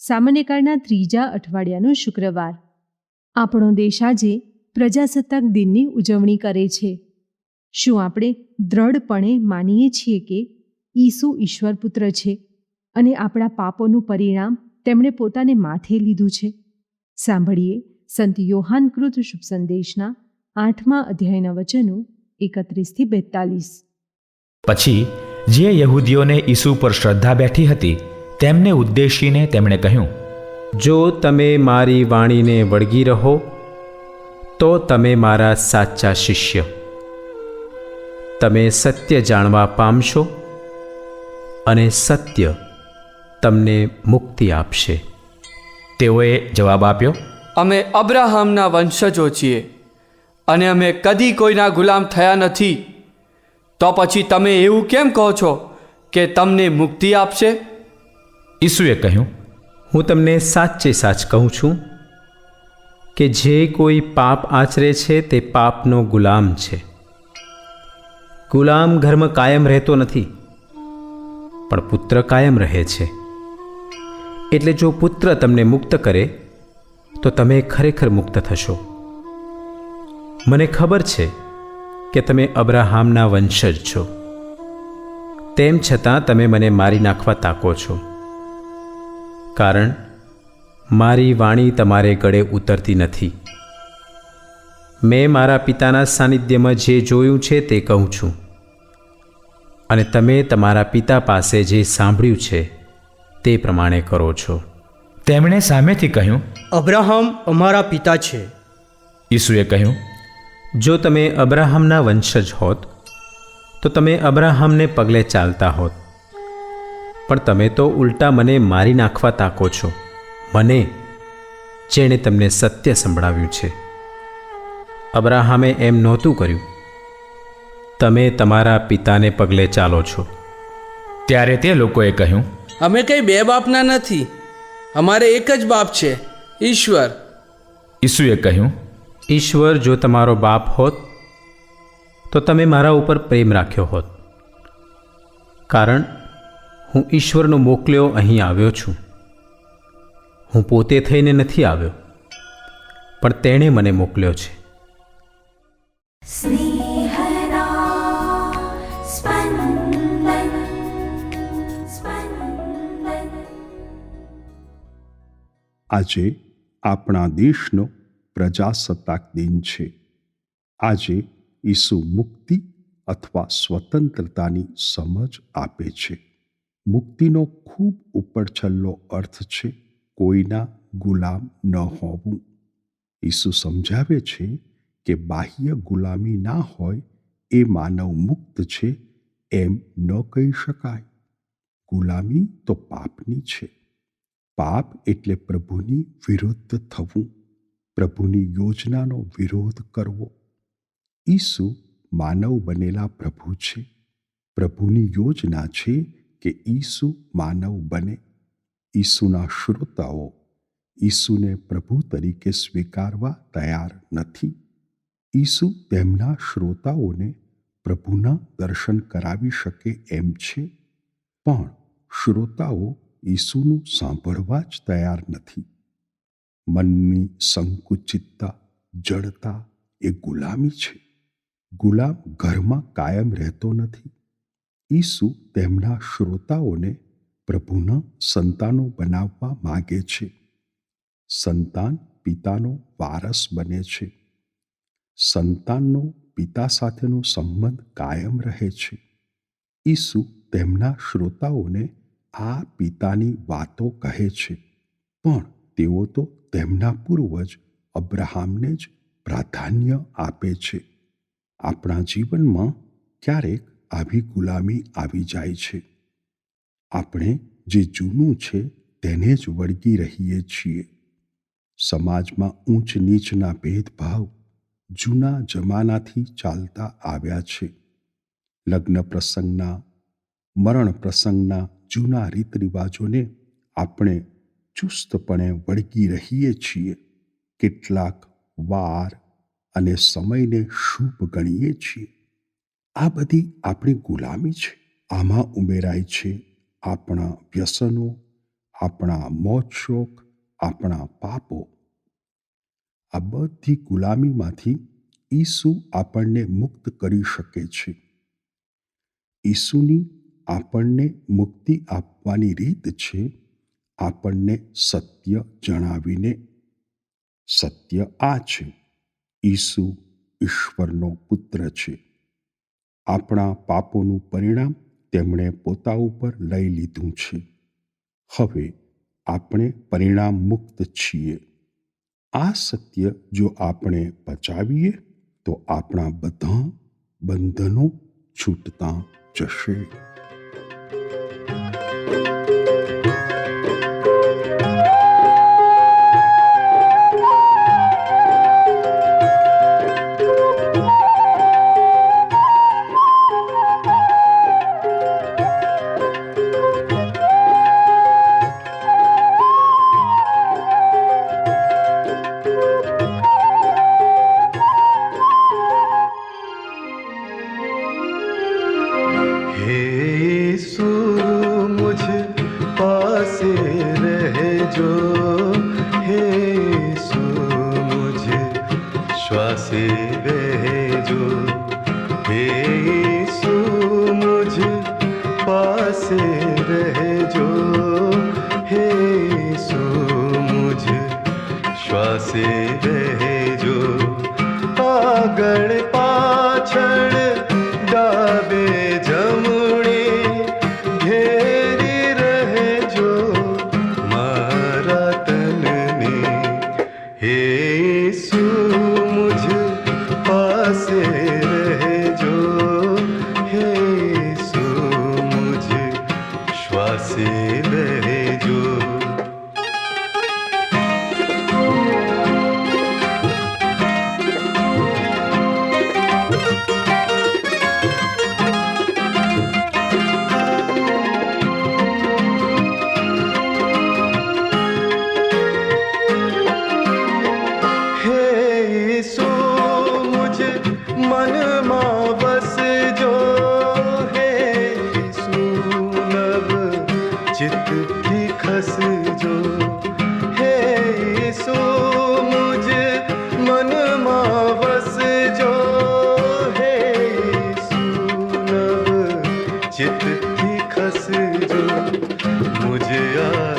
સામાન્યકાળના ત્રીજા અઠવાડિયાનો શુક્રવાર. આપણો દેશ આજે પ્રજાસત્તાક દિનની ઉજવણી કરે છે. શું આપણે દ્રઢપણે માનીએ છીએ કે ઈસુ ઈશ્વરપુત્ર છે અને આપણા પાપોનું પરિણામ તેમણે પોતાને માથે લીધું છે? સાંભળીએ સંત યોહાનકૃત શુભ સંદેશના આઠમા અધ્યાયના વચનો એકત્રીસથી બેતાલીસ. પછી જે યહૂદીઓને ઈસુ પર શ્રદ્ધા બેઠી હતી તેમને ઉદ્દેશીને તેમણે કહ્યું જો તમે મારી વાણીને વળગી રહો તો તમે મારા સાચા શિષ્ય. તમે સત્ય જાણવા પામશો અને સત્ય તમને મુક્તિ આપશે. તેઓએ જવાબ આપ્યો અમે અબ્રાહમના વંશજો છીએ અને અમે કદી કોઈના ગુલામ થયા નથી. તો પછી તમે એવું કેમ કહો છો કે તમને મુક્તિ આપશે? ઈસુએ કહ્યું હું તમને સાચે સાચ કહું છું કે જે કોઈ પાપ આચરે છે તે પાપનો ગુલામ છે. ગુલામ ઘરમાં કાયમ રહેતો નથી, પણ પુત્ર કાયમ રહે છે. એટલે જો પુત્ર તમને મુક્ત કરે, તો તમે ખરેખર મુક્ત થશો. મને ખબર છે કે તમે અબ્રાહામના વંશજ છો. તેમ છતાં તમે મને મારી નાખવા તાકો છો. કારણ મારી વાણી તમારે ગળે ઉતરતી નથી. મેં મારા પિતાના સાનિધ્યમાં જે જોયું છે તે કહું છું. અને તમે તમારા પિતા પાસે જે સાંભળ્યું છે તે પ્રમાણે કરો છો. તેમણે સામેથી કહ્યું અબ્રાહમ અમારા પિતા છે. ઈસુએ કહ્યું જો તમે અબ્રાહમના વંશજ હોત તો તમે અબ્રાહમને પગલે ચાલતા હોત. પણ તમે તો ઉલટા મને મારી નાખવા તાકો છો. મને જેણે તમને સત્ય સંભળાવ્યું છે. અબ્રાહમે એમ નહોતું કર્યું. તમે તમારા પિતાને પગલે ચાલો છો. ત્યારે તે લોકોએ કહ્યું અમે કંઈ બે બાપના નથી. અમારે એક જ બાપ છે ઈશ્વર. ઈસુએ કહ્યું ઈશ્વર જો તમારો બાપ હોત તો તમે મારા ઉપર પ્રેમ રાખ્યો હોત. કારણ હું ઈશ્વરનો મોકલ્યો અહીં આવ્યો છું. હું પોતે થઈને નથી આવ્યો પણ તેણે મને મોકલ્યો છે. આજે આપણા દેશનો પ્રજાસત્તાક દિન છે. આજે ઈસુ મુક્તિ અથવા સ્વતંત્રતાની સમજ આપે છે. મુક્તિનો ખૂબ ઉપરછલ્લો અર્થ છે કોઈના ગુલામ ન હોવું. ઈસુ સમજાવે છે કે બાહ્ય ગુલામી ના હોય એ માનવ મુક્ત છે એમ ન કહી શકાય. ગુલામી તો પાપની છે. પાપ એટલે પ્રભુની વિરુદ્ધ થવું, પ્રભુની યોજનાનો વિરોધ કરવો. ઈસુ માનવ બનેલા પ્રભુ છે. પ્રભુની યોજના છે કે ઈસુ માનવ બને. ઈસુના શ્રોતાઓ ઈસુને પ્રભુ તરીકે સ્વીકારવા તૈયાર નથી. ઈસુ તેમના શ્રોતાઓને પ્રભુના દર્શન કરાવી શકે એમ છે, પણ શ્રોતાઓ ઈસુનું સાંભળવા જ તૈયાર નથી. મનની સંકુચિતતા, જડતા એ ગુલામી છે. ગુલામ ઘરમાં કાયમ રહેતો નથી. ઈસુ તેમના શ્રોતાઓને પ્રભુના સંતાનો બનાવવા માગે છે. સંતાન પિતાનો વારસ બને છે. સંતાનનો પિતા સાથેનો સંબંધ કાયમ રહે છે. ઈસુ તેમના શ્રોતાઓને આ પિતાની વાતો કહે છે. પણ તેઓ તો તેમના પૂર્વજ અબ્રાહામને જ પ્રાધાન્ય આપે છે. આપણા જીવનમાં ક્યારેક આવી ગુલામી આવી જાય છે. આપણે જે જૂનું છે તેને જ વળગી રહીએ છીએ. સમાજમાં ઊંચ નીચના ભેદભાવ જૂના જમાનાથી ચાલતા આવ્યા છે. લગ્ન પ્રસંગના, મરણ પ્રસંગના જૂના રીત રિવાજોને આપણે ચુસ્તપણે વળગી રહીએ છીએ. કેટલાક વાર અને સમયને શુભ ગણીએ છીએ. આ બધી આપણી ગુલામી છે. આમાં ઉમેરાય છે આપણા વ્યસનો, આપણા મોજ શોખ આપણા પાપો. આ બધી ગુલામીમાંથી ઈસુ આપણને મુક્ત કરી શકે છે. ઈસુની આપણને મુક્તિ આપવાની રીત છે આપણને સત્ય જણાવીને. સત્ય આ છે, ઈસુ ઈશ્વરનો પુત્ર છે. આપણા પાપોનું પરિણામ તેમણે પોતા ઉપર લઈ લીધું છે. હવે આપણે પરિણામ મુક્ત છીએ. આ સત્ય જો આપણે પચાવીએ, તો આપણા બધા બંધનો છૂટતા જશે. શ્વાસે રહેજો હે ઈસુ મુજ પાસે રહેજો હે ઈસુ મુજ શ્વાસે રહેજો મનમાં વસજો હે સુનબ ચિત્તથી ખસજો હે સો મુજ મનમાં વસજો હે સુનબ ચિત્તથી ખસજો મુજે આ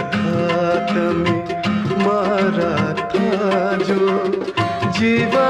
પરમ સખા તમે મારા થાજો જીવન